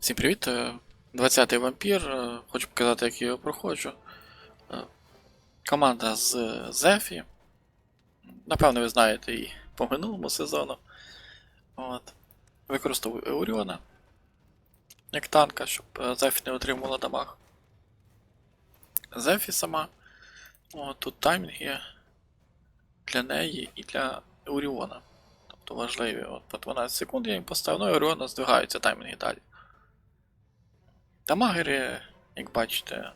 Всім привіт! е, 20-й вампір. е, Хочу показати, як я його проходжу. Е, Команда з е, Зефі. Напевно, ви знаєте її по минулому сезону. От. Використовую Еуріона як танка, щоб е, Зефі не отримувала дамаг. Зефі сама. От, тут таймінг є для неї і для Еуріона. Тобто важливі. От по 12 секунд я їм поставив, ну і Еуріона здвигаються таймінги далі. Дамагери, як бачите,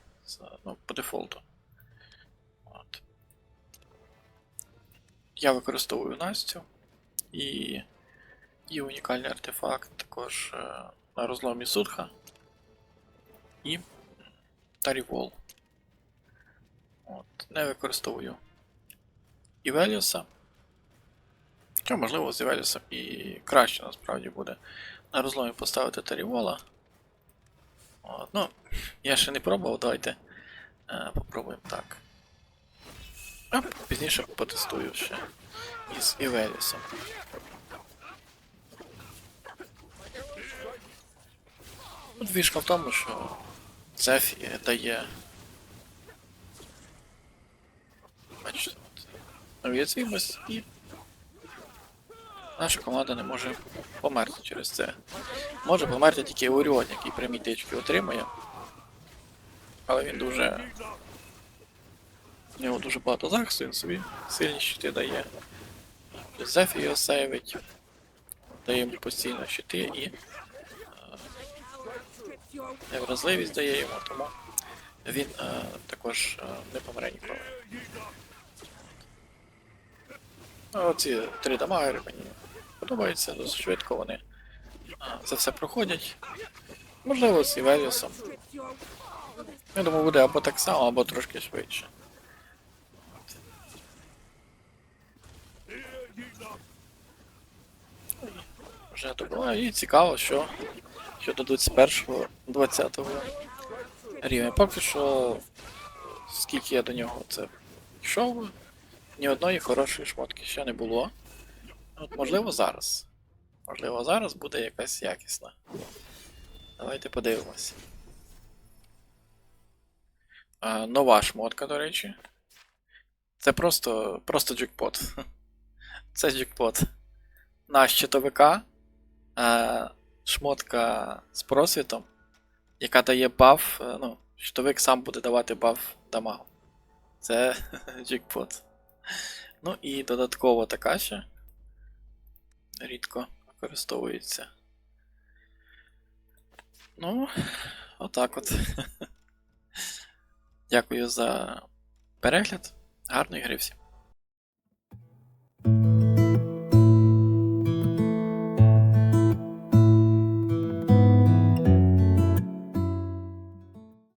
ну, по дефолту. От. Я використовую Настю і є унікальний артефакт також е, на розломі Судха і Тарівол. От. Не використовую Івеліуса. Хоча, можливо, з Івеліусом і краще насправді буде на розломі поставити Тарівола. Ну, я ще не пробував, давайте е, попробуємо так. А пізніше потестую ще із Івелісом. Тут фішка в тому, що Цефі дає. Бачите, от, уязвимость і наша команда не може померти через це. Може померти тільки Оріон, який прямі тички отримує. Але він дуже. У нього дуже багато захисту, він собі сильні щити дає. Зефі його сейвить. Дає йому постійно щити і. е, Невразливість дає йому, тому він е, також е, не помре ніколи. Оці три дамагери мені подобаються, досить швидко вони це все проходять. Можливо, з Івеліусом. Я думаю, буде або так само, або трошки швидше. Вже добуваю і цікаво, що, що дадуть з першого 20-го рівня. Поки що, скільки я до нього це йшов, ні одної хорошої шмотки ще не було. От, можливо, зараз. Можливо, зараз буде якась якісна. Давайте подивимось. А, нова шмотка, до речі. Це просто, просто джекпот. Це джекпот. На щитовика е, шмотка з просвітом, яка дає баф. е, Ну, щитовик сам буде давати баф дамагу. Це джекпот. Ну і додатково така ще. Рідко використовується. Ну, отак от. Дякую за перегляд. Гарної гри всім.